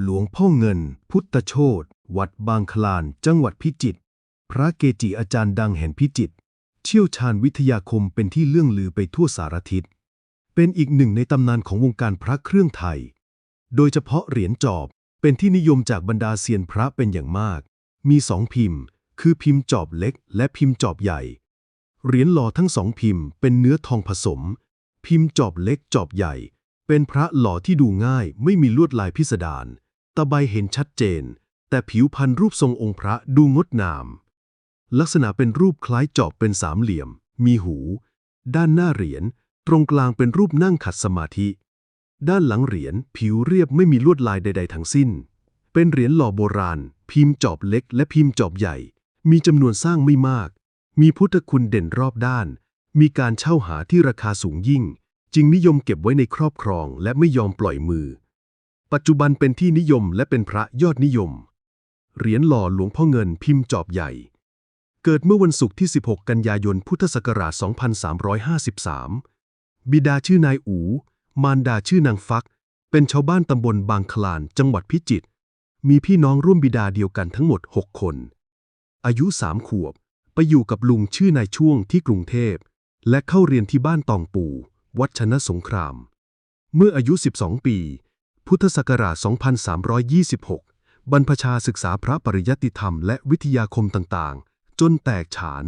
หลวงพ่อเงิน พุทธโชตวัดบางคลาน จังหวัดพิจิตร พระเกจิอาจารย์ดังแห่งพิจิตร เชี่ยวชาญวิทยาคมเป็นที่เลื่องลือไปทั่วสารทิศ เป็นอีกหนึ่งในตำนานของวงการพระเครื่องไทย โดยเฉพาะเหรียญจอบ เป็นที่นิยมจากบรรดาเซียนพระเป็นอย่างมาก มีสองพิมพ์ คือพิมพ์จอบเล็ก และพิมพ์จอบใหญ่ เหรียญหล่อทั้งสองพิมพ์เป็นเนื้อทองผสม พิมพ์จอบเล็กจอบใหญ่ เป็นพระหล่อที่ดูง่ายไม่มีลวดลายพิสดารตะไบเห็นชัดเจน แต่ผิวพันรูปทรงองค์พระดูงดงาม ลักษณะเป็นรูปคล้ายจอบเป็นสามเหลี่ยม มีหู ด้านหน้าเหรียญตรงกลางเป็นรูปนั่งขัดสมาธิ ด้านหลังเหรียญผิวเรียบไม่มีลวดลายใด ๆ ทั้งสิ้น เป็นเหรียญหล่อโบราณ พิมพ์จอบเล็ก และพิมพ์จอบใหญ่ มีจำนวนสร้างไม่มาก มีพุทธคุณเด่นรอบด้าน มีการเช่าหาที่ราคาสูงยิ่ง จึงนิยมเก็บไว้ในครอบครองและไม่ยอมปล่อยมือ ปัจจุบันเป็นที่นิยมและเป็นพระยอดนิยม เหรียญหล่อหลวงพ่อเงินพิมพ์จอบใหญ่ เกิดเมื่อวันศุกร์ที่ 16 กันยายน พุทธศักราช 2353 บิดาชื่อนายอู มารดาชื่อนางฟัก เป็นชาวบ้านตำบลบางคลาน จังหวัดพิจิตร มีพี่น้องร่วมบิดาเดียวกันทั้งหมด 6 คน อายุสามขวบ ไปอยู่กับลุงชื่อนายช่วงที่กรุงเทพ และเข้าเรียนที่บ้านตองปู่ วัชนะสงคราม เมื่ออายุ 12 ปี พุทธศักราช 2326 บรรพชาศึกษาพระปริยัติธรรมและวิทยาคมต่างๆ จนแตกฉาน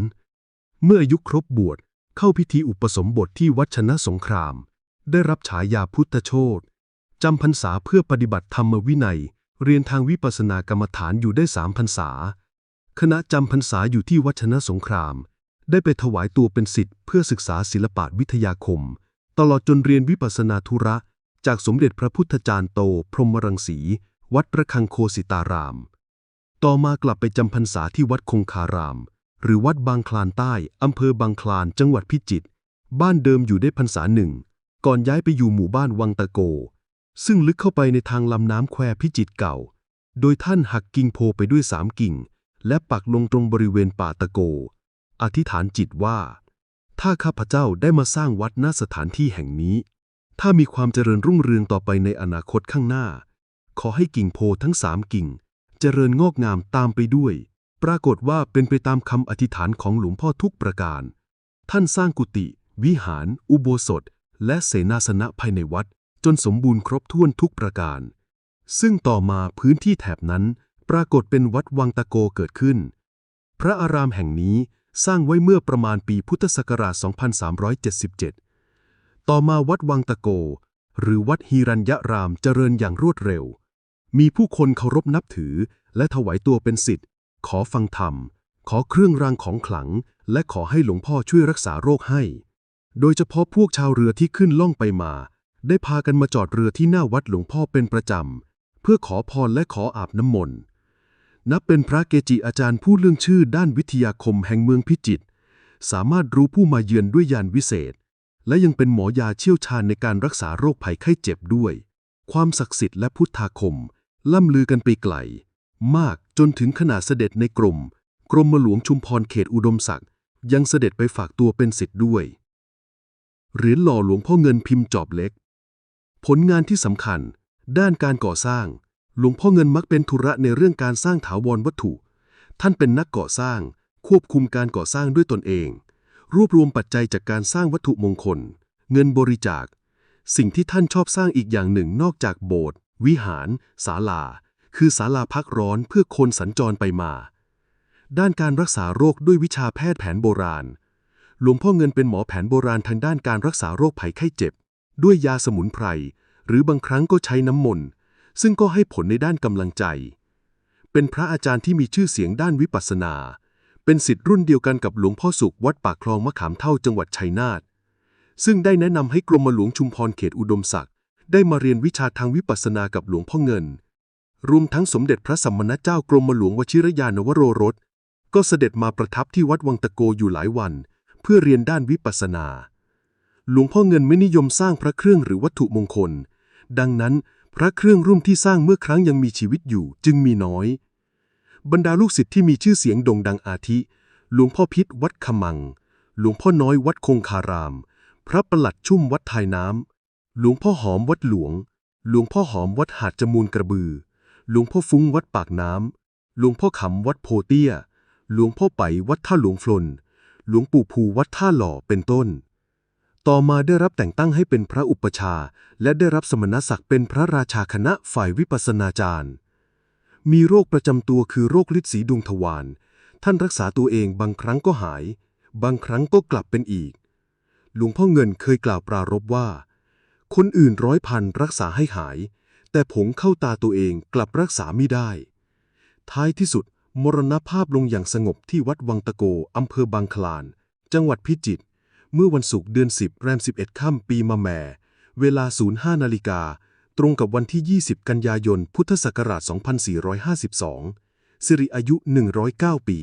เมื่ออายุครบบวชเข้าพิธีอุปสมบทที่วัชนะสงคราม ได้รับฉายาพุทธโชตจำพรรษาเพื่อปฏิบัติธรรมวินัย เรียนทางวิปัสสนากรรมฐานอยู่ได้สามพรรษา คณะจำพรรษาอยู่ที่วัชนะสงคราม ได้ไปถวายตัวเป็นศิษย์เพื่อศึกษาศิลปะวิทยาคม ตลอดจนเรียนวิปัสสนาธุระ จากสมเด็จพระพุทธจารย์โต พรหมรังสี วัดระฆังโคสิตาราม ต่อมากลับไปจำพรรษาที่วัดคงคาราม หรือวัดบางคลานใต้ อำเภอบางคลาน จังหวัดพิจิตร บ้านเดิมอยู่ได้พรรษาหนึ่ง ก่อนย้ายไปอยู่หมู่บ้านวังตะโก ซึ่งลึกเข้าไปในทางลำน้ำแควพิจิตรเก่า โดยท่านหักกิ่งโพไปด้วยสามกิ่ง และปักลงตรงบริเวณป่าตะโก อธิษฐานจิตว่า ถ้าข้าพเจ้าได้มาสร้างวัดณสถานที่แห่งนี้ ถ้ามีความเจริญรุ่งเรืองต่อไปในอนาคตข้างหน้า ขอให้กิ่งโพทั้งสามกิ่ง เจริญงอกงามตามไปด้วย ปรากฏว่าเป็นไปตามคำอธิษฐานของหลวงพ่อทุกประการ ท่านสร้างกุฏิวิหาร อุโบสถ และเสนาสนะภายในวัด จนสมบูรณ์ครบถ้วนทุกประการ ซึ่งต่อมาพื้นที่แถบนั้น ปรากฏเป็นวัดวังตะโกเกิดขึ้น พระอารามแห่งนี้ สร้างไว้เมื่อประมาณปีพุทธศักราช 2377 ต่อมาวัดวังตะโก หรือวัดฮีรัญยรามเจริญอย่างรวดเร็ว มีผู้คนเคารพนับถือ และถวายตัวเป็นศิษย์ขอฟังธรรม ขอเครื่องรางของขลัง และขอให้หลวงพ่อช่วยรักษาโรคให้ โดยเฉพาะพวกชาวเรือที่ขึ้นล่องไปมา ได้พากันมาจอดเรือที่หน้าวัดหลวงพ่อเป็นประจำ เพื่อขอพรและขออาบน้ำมนต์ นับเป็นพระเกจิอาจารย์ผู้เรื่องชื่อด้านวิทยาคมแห่งเมืองพิจิตรสามารถรู้ผู้มาเยือนด้วยยานวิเศษ และยังเป็นหมอยาเชี่ยวชาญในการรักษาโรคภัยไข้เจ็บด้วย ความศักดิ์สิทธิ์และพุทธาคม ล่ำลือกันไปไกล มากจนถึงขนาดเสด็จในกรมกรมหลวงชุมพรเขตอุดมศักดิ์ยังเสด็จไปฝากตัวเป็นศิษย์ด้วยเหรียญหล่อหลวงพ่อเงินพิมพ์จอบเล็ก ผลงานที่สำคัญ ด้านการก่อสร้าง หลวงพ่อเงินมักเป็นธุระในเรื่องการสร้างถาวรวัตถุ ท่านเป็นนักก่อสร้าง ควบคุมการก่อสร้างด้วยตนเอง รวบรวมปัจจัยจากการสร้างวัตถุมงคล เงินบริจาค สิ่งที่ท่านชอบสร้างอีกอย่างหนึ่งนอกจากโบสถ์วิหารศาลา คือศาลาพักร้อนเพื่อคนสัญจรไปมา ด้านการรักษาโรคด้วยวิชาแพทย์แผนโบราณ หลวงพ่อเงินเป็นหมอแผนโบราณทางด้านการรักษาโรคภัยไข้เจ็บ ด้วยยาสมุนไพร หรือบางครั้งก็ใช้น้ำมนต์ ซึ่งก็ให้ผลในด้านกำลังใจ เป็นพระอาจารย์ที่มีชื่อเสียงด้านวิปัสสนา เป็นศิษย์รุ่นเดียวกันกับหลวงพ่อสุขวัดปากคลองมะขามเท่าจังหวัดชัยนาท ซึ่งได้แนะนำให้กรมหลวงชุมพรเขตอุดมศักดิ์ได้มาเรียนวิชาทางวิปัสสนากับหลวงพ่อเงิน รวมทั้งสมเด็จพระสัมมาณเจ้ากรมหลวงวชิรยานวโรรส ก็เสด็จมาประทับที่วัดวังตะโกอยู่หลายวัน เพื่อเรียนด้านวิปัสสนา หลวงพ่อเงินไม่นิยมสร้างพระเครื่องหรือวัตถุมงคล ดังนั้น พระเครื่องรุ่นที่สร้างเมื่อครั้งยังมีชีวิตอยู่จึงมีน้อย บรรดาลูกศิษย์ที่มีชื่อเสียงโด่งดังอาทิ หลวงพ่อพิษวัดขมัง หลวงพ่อน้อยวัดคงคาราม พระประหลัดชุ่มวัดทายน้ำ หลวงพ่อหอมวัดหลวง หลวงพ่อหอมวัดหาดจมูลกระบือ หลวงพ่อฟุ้งวัดปากน้ำ หลวงพ่อขำวัดโพเตี้ย หลวงพ่อไปวัดท่าหลวงฟลนหลวงปู่ภูวัดท่าหล่อเป็นต้น ต่อมาได้รับแต่งตั้งให้เป็นพระอุปชา และได้รับสมณศักดิ์เป็นพระราชาคณะฝ่ายวิปัสนาจารย์ มีโรคประจำตัวคือโรคลิดสีดวงทวาร ท่านรักษาตัวเองบางครั้งก็หาย บางครั้งก็กลับเป็นอีก หลวงพ่อเงินเคยกล่าวปรารภว่า คนอื่นร้อยพันรักษาให้หาย แต่ผงเข้าตาตัวเองกลับรักษาไม่ได้ ท้ายที่สุด มรณภาพลงอย่างสงบที่วัดวังตะโกอำเภอบางคลาน จังหวัดพิจิตร เมื่อวันศุกร์เดือน 10 แรม 11 ค่ำปีมะแม่ เวลา 05 นาฬิกา ตรงกับวันที่ 20 กันยายน พุทธศักราช 2452 สิริอายุ 109 ปี